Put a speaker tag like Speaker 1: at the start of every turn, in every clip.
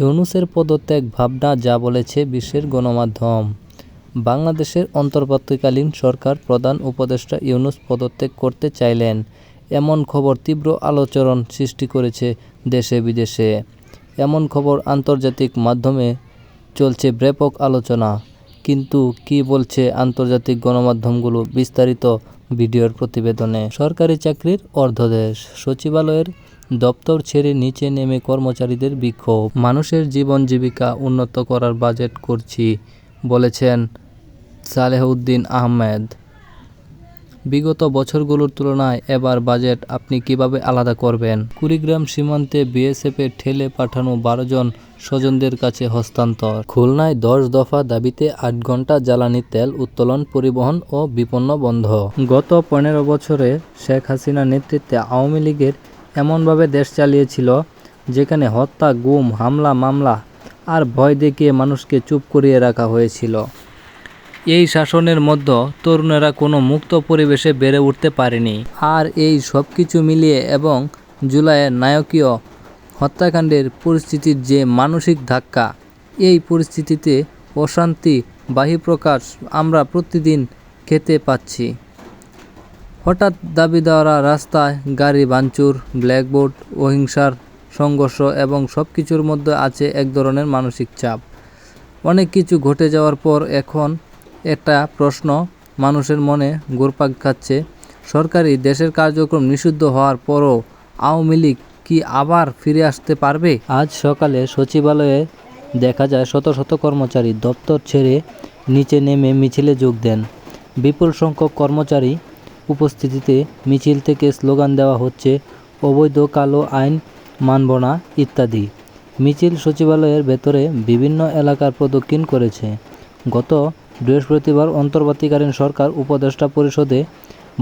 Speaker 1: ইউনূসের পদত্যাগ ভাবনা যা বলেছে বিশ্বের গণমাধ্যম। বাংলাদেশের অন্তর্বর্তীকালীন সরকার প্রধান উপদেষ্টা ইউনুস পদত্যাগ করতে চাইলেন। এমন খবর তীব্র আলোড়ন সৃষ্টি করেছে দেশে বিদেশে। এমন খবর আন্তর্জাতিক মাধ্যমে চলছে ব্যাপক আলোচনা। কিন্তু কী বলছে আন্তর্জাতিক গণমাধ্যমগুলো বিস্তারিত ভিডিওর প্রতিবেদনে? সরকারি চাকরির অর্ধদেশ। সচিবালয়ের দপ্তর ছেড়ে নিচে নেমে কর্মচারীদের বিক্ষোভ। মানুষের জীবন জীবিকা উন্নত করার বাজেট করছি, বলেছেন সালেহউদ্দিন আহমেদ। বিগত বছরগুলোর তুলনায় এবার বাজেট আপনি কীভাবে আলাদা করবেন? কুড়িগ্রাম সীমান্তে বিএসএফের ঠেলে পাঠানো বারো জন স্বজনদের কাছে হস্তান্তর। খুলনায় দশ দফা দাবিতে আট ঘণ্টা জ্বালানি তেল উত্তোলন, পরিবহন ও বিপন্ন বন্ধ। গত পনেরো বছরে শেখ হাসিনা নেতৃত্বে আওয়ামী লীগের এমনভাবে দেশ চালিয়েছিল, যেখানে হত্যা, গুম, হামলা, মামলা আর ভয় দেখিয়ে মানুষকে চুপ করিয়ে রাখা হয়েছিল। এই শাসনের মধ্যে তরুণেরা কোনো মুক্ত পরিবেশে বেড়ে উঠতে পারেনি। আর এই সব কিছু মিলিয়ে এবং জুলাইয়ের নায়কীয় হত্যাকাণ্ডের পরিস্থিতির যে মানসিক ধাক্কা, এই পরিস্থিতিতে অশান্তি বাহিপ্রকাশ আমরা প্রতিদিন খেতে পাচ্ছি। হঠাৎ দাবি দাবিদাররা রাস্তায় গাড়ি, ভাঙচুর, ব্ল্যাকবোর্ড, অহিংসার সংঘর্ষ এবং সব কিছুর মধ্যে আছে এক ধরনের মানসিক চাপ। অনেক কিছু ঘটে যাওয়ার পর এখন একটা প্রশ্ন মানুষের মনে ঘুরপাক খাচ্ছে। সরকারি দেশের কার্যক্রম নিষিদ্ধ হওয়ার পরও আওয়ামী লীগ কি আবার ফিরে আসতে পারবে? আজ সকালে সচিবালয়ে দেখা যায়, শত শত কর্মচারী দপ্তর ছেড়ে নিচে নেমে মিছিলে যোগ দেন। বিপুল সংখ্যক কর্মচারী উপস্থিতিতে মিছিল থেকে স্লোগান দেওয়া হচ্ছে, অবৈধ কালো আইন মানব না, ইত্যাদি। মিছিল সচিবালয়ের ভেতরে বিভিন্ন এলাকার প্রদক্ষিণ করেছে। গত বৃহস্পতিবার অন্তর্বর্তীকালীন সরকার উপদেষ্টা পরিষদে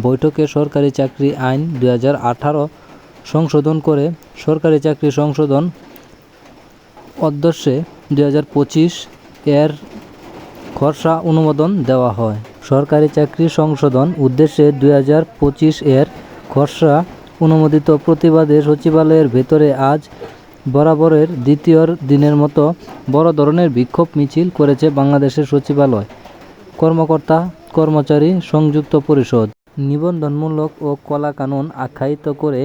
Speaker 1: বৈঠকে সরকারি চাকরি আইন দু হাজার আঠারো সংশোধন করে সরকারি চাকরি সংশোধন অধ্যক্ষে দুই এর খসড়া অনুমোদন দেওয়া হয়। সরকারি চাকরি সংশোধন উদ্দেশ্যে দু হাজার পঁচিশ এর খসড়া অনুমোদিত প্রতিবাদে সচিবালয়ের ভেতরে আজ বরাবরের দ্বিতীয় দিনের মতো বড় ধরনের বিক্ষোভ মিছিল করেছে বাংলাদেশের সচিবালয়। কর্মকর্তা, কর্মচারী, সংযুক্ত পরিষদ নিবন্ধনমূলক ও কলা কানুন আখ্যায়িত করে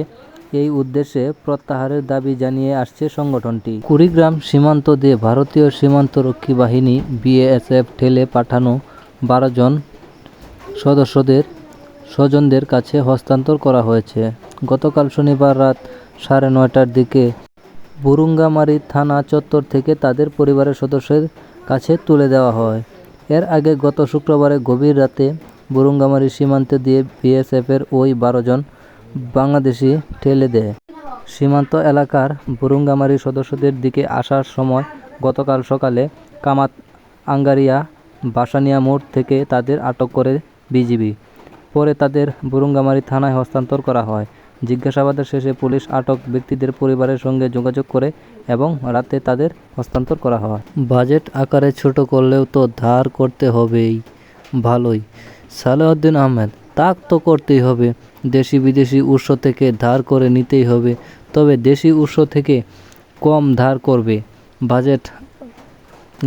Speaker 1: এই উদ্দেশ্যে প্রত্যাহারের দাবি জানিয়ে আসছে সংগঠনটি। কুড়িগ্রাম সীমান্ত দিয়ে ভারতীয় সীমান্তরক্ষী বাহিনী বিএসএফ ঠেলে পাঠানো বারো জন সদস্যদের, স্বজনদের কাছে হস্তান্তর করা হয়েছে। গতকাল শনিবার রাত সাড়ে নয়টার দিকে বুরুঙ্গামারি থানা চত্বর থেকে তাদের পরিবারের সদস্যদের কাছে তুলে দেওয়া হয়। এর আগে গত শুক্রবারে গভীর রাতে বুরুঙ্গামারি সীমান্তে দিয়ে বিএসএফের ওই বারো জন বাংলাদেশি ঠেলে দেয়। সীমান্ত এলাকার বুরুঙ্গামারি সদস্যদের দিকে আসার সময় গতকাল সকালে কামাত আঙ্গারিয়া বাসানিয়া মোড় থেকে তাদের আটক করে বিজিবি। পরে তাদের বুরুঙ্গামারি থানায় হস্তান্তর করা হয়। জিজ্ঞাসাবাদের শেষে পুলিশ আটক ব্যক্তিদের পরিবারের সঙ্গে যোগাযোগ করে এবং রাতে তাদের হস্তান্তর করা হয়। বাজেট আকারে ছোট করলেও তো ধার করতে হবেই। ভালোই। সালেউদ্দিন আহমেদ, তাক তো করতেই হবে। দেশি বিদেশি উৎস থেকে ধার করে নিতেই হবে। তবে দেশি উৎস থেকে কম ধার করবে। বাজেট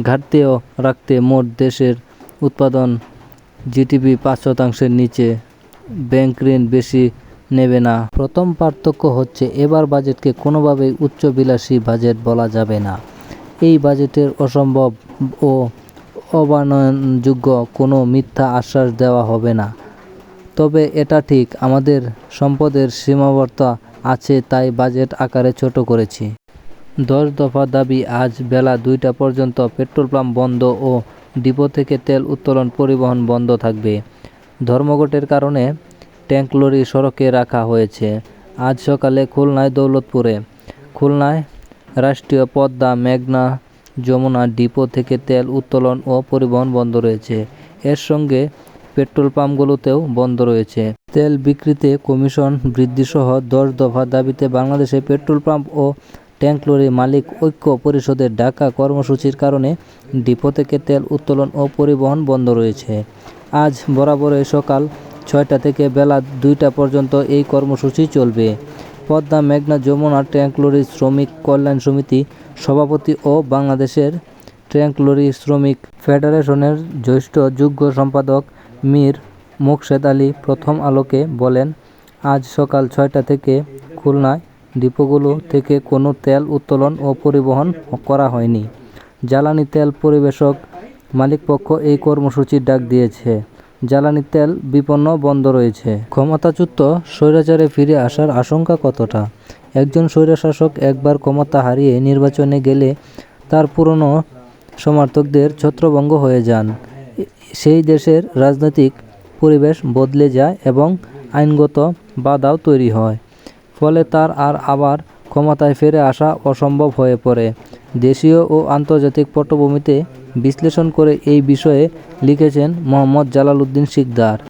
Speaker 1: ঘাটতিও রাখতে মোট দেশের উৎপাদন জিডিপি পাঁচ শতাংশের নিচে, ব্যাংক ঋণ বেশি নেবে না। প্রথম পার্থক্য হচ্ছে এবার বাজেটকে কোনোভাবেই উচ্চবিলাসী বাজেট বলা যাবে না। এই বাজেটের অসম্ভব ও অবানয়নযোগ্য কোনো মিথ্যা আশ্বাস দেওয়া হবে না। তবে এটা ঠিক, আমাদের সম্পদের সীমাবদ্ধতা আছে তাই বাজেট আকারে ছোট করেছি। দশ দফা দাবি আজ বেলা দুইটা পর্যন্ত পেট্রোল পাম্প বন্ধ ও ডিপো থেকে তেল উত্তোলন পরিবহন বন্ধ থাকবে। ধর্মঘটের কারণে ট্যাঙ্ক লরি সড়কে রাখা হয়েছে। আজ সকালে খুলনায় দৌলতপুরে। খুলনায় রাষ্ট্রীয় পদ্মা মেঘনা যমুনা ডিপো থেকে তেল উত্তোলন ও পরিবহন বন্ধ রয়েছে। এর সঙ্গে পেট্রোল পাম্পগুলোতেও বন্ধ রয়েছে। তেল বিক্রিতে কমিশন বৃদ্ধিসহ দশ দফা দাবিতে বাংলাদেশে পেট্রোল পাম্প ও ট্যাঙ্ক লরি মালিক ঐক্য পরিষদের ঢাকা কর্মসূচির কারণে ডিপো থেকে তেল উত্তোলন ও পরিবহন বন্ধ রয়েছে। আজ বরাবরে সকাল ছয়টা থেকে বেলা দুইটা পর্যন্ত এই কর্মসূচি চলবে। পদ্মা মেঘনা যমুনা ট্যাঙ্ক লরি শ্রমিক কল্যাণ সমিতি সভাপতি ও বাংলাদেশের ট্যাঙ্ক লরি শ্রমিক ফেডারেশনের জ্যেষ্ঠ যুগ্ম সম্পাদক মীর মোকশেদ আলী প্রথম আলোকে বলেন, আজ সকাল ছয়টা থেকে খুলনায় ডিপোগুলো থেকে কোনো তেল উত্তোলন ও পরিবহন করা হয়নি। জ্বালানি তেল পরিবেশক মালিকপক্ষ এই কর্মসূচির ডাক দিয়েছে। জ্বালানি তেল বিপন্ন বন্ধ রয়েছে। ক্ষমতাচ্যুত স্বৈরাচারে ফিরে আসার আশঙ্কা কতটা? একজন স্বৈরশাসক একবার ক্ষমতা হারিয়ে নির্বাচনে গেলে তার পুরনো সমর্থকদের ছত্রভঙ্গ হয়ে যান। সেই দেশের রাজনৈতিক পরিবেশ বদলে যায় এবং আইনগত বাধাও তৈরি হয়। ফলে তার আর আবার ক্ষমতায় ফিরে আসা অসম্ভব হয়ে পড়ে। দেশীয় ও আন্তর্জাতিক পটভূমিতে বিশ্লেষণ করে এই বিষয়ে লিখেছেন মোহাম্মদ জালালউদ্দিন শিকদার।